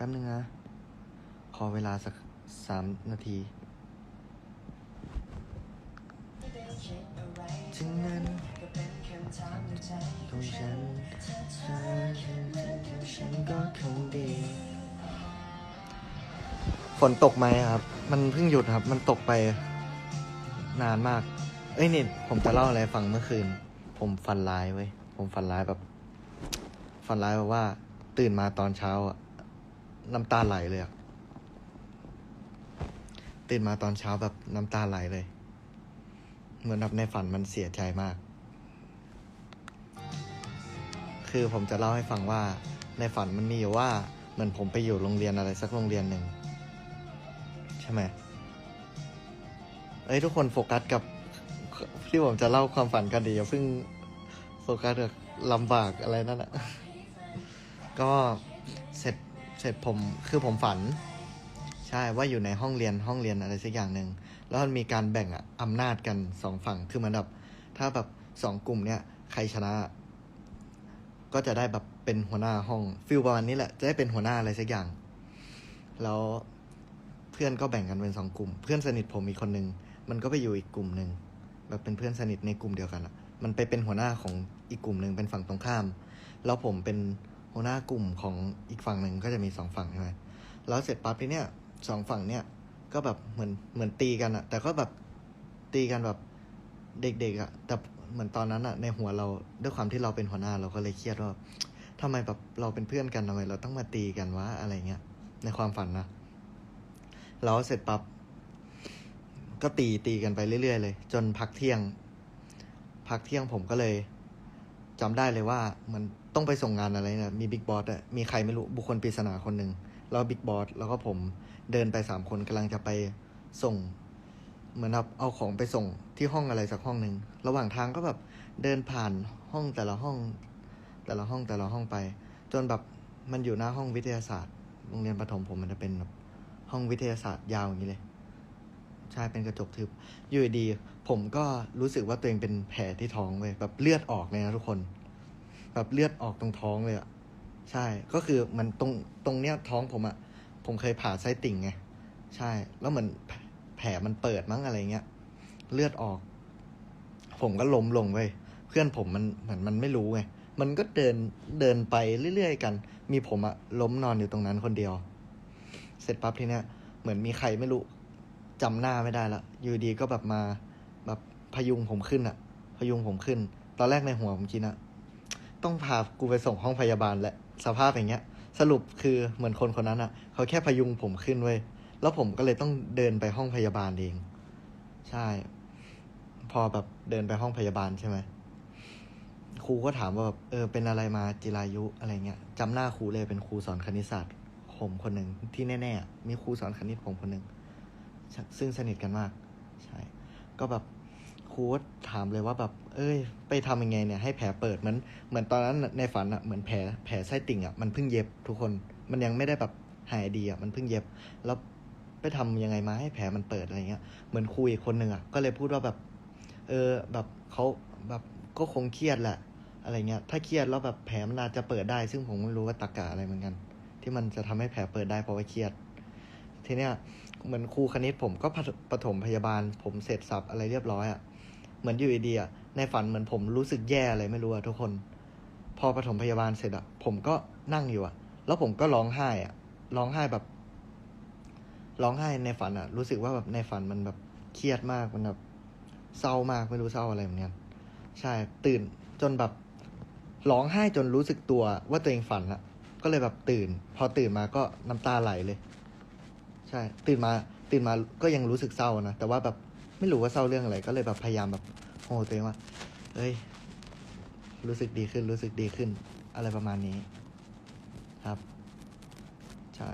แป๊บนึงนะ ขอเวลาสักสามนาทีจึงนั้นตรงฉันฉันก็คงดี ฝนตกไหมครับ มันเพิ่งหยุดครับ มันตกไปนานมาก เอ้ยนี่ผมจะเล่าอะไรฟังเมื่อคืน ผมฝันร้ายเว้ย ผมฝันร้ายแบบ ฝันร้ายแบบว่า ตื่นมาตอนเช้าอะ น้ำตาไหลเลยอะตื่นมาตอนเช้าแบบน้ำตาไหลเลย เหมือนแบบในฝันมันเสียใจมาก คือผมจะเล่าให้ฟังว่า ในฝันมันมีอยู่ว่าเหมือนผมไปอยู่โรงเรียนอะไรสักโรงเรียนหนึ่งใช่ไหมเอ้ยทุกคนโฟกัสกับที่ผมจะเล่าความฝันกันดีอย่าเพิ่งโฟกัสกับลำบากอะไรนั่นแหละก็ เสร็จผมคือผมฝัน ใช่ว่าอยู่ในห้องเรียนห้องเรียนอะไรสักอย่างหนึ่งแล้วมันมีการแบ่งอะอำนาจกันสองฝั่งคือมันแบบถ้าแบบสองกลุ่มเนี้ยใครชนะ ก็จะได้แบบเป็นหัวหน้าห้องฟิลประมาณนี้แหละจะได้เป็นหัวหน้าอะไรสักอย่าง แล้วเพื่อนก็แบ่งกันเป็นสองกลุ่ม เพื่อนสนิทผมอีกคนนึงมันก็ไปอยู่อีกกลุ่มหนึ่งแบบเป็นเพื่อนสนิทในกลุ่มเดียวกันอะมันไปเป็นหัวหน้าของอีกกลุ่มหนึ่งเป็นฝั่งตรงข้าม แล้วผมเป็น หัวหน้ากลุ่มของอีกฝั่งหนึ่งก็จะมีสองฝั่งใช่ไหมแล้วเสร็จปั๊บทีเนี้ยสองฝั่งเนี้ยก็แบบเหมือนเหมือนตีกันอะแต่ก็แบบตีกันแบบเด็กๆอะแต่เหมือนตอนนั้นอะในหัวเราด้วยความที่เราเป็นหัวหน้าเราก็เลยเครียดว่าทำไมแบบเราเป็นเพื่อนกันทำไมเราต้องมาตีกันวะอะไรเงี้ยในความฝันนะแล้วเสร็จปั๊บก็ตีตีกันไปเรื่อยๆเลย จนพักเที่ยง พักเที่ยงผมก็เลย จำได้เลยว่ามันต้องไปส่งงานอะไรนะมีบิ๊กบอสอะมีใครไม่รู้บุคคลปริศนาคนหนึ่งแล้วบิ๊กบอสแล้วก็ผมเดินไปสามคนกำลังจะไปส่ง เหมือนแบบเอาของไปส่งที่ห้องอะไรสักห้องหนึ่งระหว่างทางก็แบบเดินผ่านห้องแต่ละห้อง แต่ละห้องแต่ละห้องไป จนแบบมันอยู่หน้าห้องวิทยาศาสตร์โรงเรียนประถมผมมันจะเป็นแบบห้องวิทยาศาสตร์ยาวอย่างนี้เลย ใช่เป็นกระจกทึบอยู่ดี ผมก็รู้สึกว่าตัวเองเป็นแผลที่ท้องเว้ยแบบเลือดออกเลยนะทุกคน แบบเลือดออกตรงท้องเลยอะใช่ ก็คือมันตรงตรงเนี้ยท้องผมอะผมเคยผ่าไส้ติ่งไงใช่ แล้วเหมือนแผลมันเปิดมั้งอะไรเงี้ยเลือดออก ผมก็ล้มลงเว้ยเพื่อนผมมันเหมือนมันไม่รู้ไงมันก็เดินเดินไปเรื่อยๆกัน มีผมอะล้มนอนอยู่ตรงนั้นคนเดียว เสร็จปั๊บทีเนี้ยเหมือนมีใครไม่รู้จำหน้าไม่ได้ละอยู่ดีก็แบบมา พยุงผมขึ้นอะพยุงผมขึ้น ตอนแรกในหัวผมคิดอะต้องพากูไปส่งห้องพยาบาลแหละสภาพอย่างเงี้ย สรุปคือเหมือนคนคนนั้นอะเขาแค่พยุงผมขึ้นเว้ยแล้วผมก็เลยต้องเดินไปห้องพยาบาลเอง ใช่ พอแบบเดินไปห้องพยาบาลใช่ไหมครูก็ถามว่าแบบเออเป็นอะไรมาจิรายุอะไรเงี้ยจำหน้าครูเลยเป็นครูสอนคณิตศาสตร์ผมคนหนึ่งที่แน่ๆมีครูสอนคณิตผมคนหนึ่งซึ่งสนิทกันมาก ใช่ ก็แบบ รูก็ถามเลยว่าแบบ เอ้ย ไปทำยังไงเนี่ยให้แผลเปิดเหมือนเหมือนตอนนั้นในฝันอะเหมือนแผลแผลไส้ติ่งอะมันเพิ่งเย็บทุกคน มันยังไม่ได้แบบหายดีอะมันเพิ่งเย็บ แล้วไปทำยังไงมาให้แผลมันเปิดอะไรเงี้ย เหมือนครูอีกคนหนึ่งอะก็เลยพูดว่าแบบ เออแบบเขาแบบก็คงเครียดแหละ อะไรเงี้ย ถ้าเครียดแล้วแบบแผลมันอาจจะเปิดได้ ซึ่งผมไม่รู้ว่าตากะอะไรเหมือนกัน ที่มันจะทำให้แผลเปิดได้เพราะว่าเครียด ทีเนี้ยเหมือนครูคณิตผมก็ปฐปฐมพยาบาล ผมเสร็จสับอะไรเรียบร้อยอะ่ะ เหมือนอยู่ดีๆอะในฝันเหมือนผมรู้สึกแย่อะไรไม่รู้อะทุกคน พอปฐมพยาบาลเสร็จอะผมก็นั่งอยู่อะแล้วผมก็ร้องไห้อะร้องไห้แบบ ร้องไห้ในฝันอะรู้สึกว่าแบบในฝันมันแบบเครียดมากมันแบบเศร้ามากไม่รู้เศร้าอะไรเหมือนกันใช่ตื่นจนแบบร้องไห้จนรู้สึกตัวว่าตัวเองฝันอะก็เลยแบบตื่น พอตื่นมาก็น้ำตาไหลเลย ใช่ ตื่นมาตื่นมาก็ยังรู้สึกเศร้านะแต่ว่าแบบ ไม่รู้ว่าเศร้าเรื่องอะไรก็เลยแบบพยายามแบบโหตัวเองว่าเอ้ย รู้สึกดีขึ้นรู้สึกดีขึ้น อะไรประมาณนี้ ครับ ใช่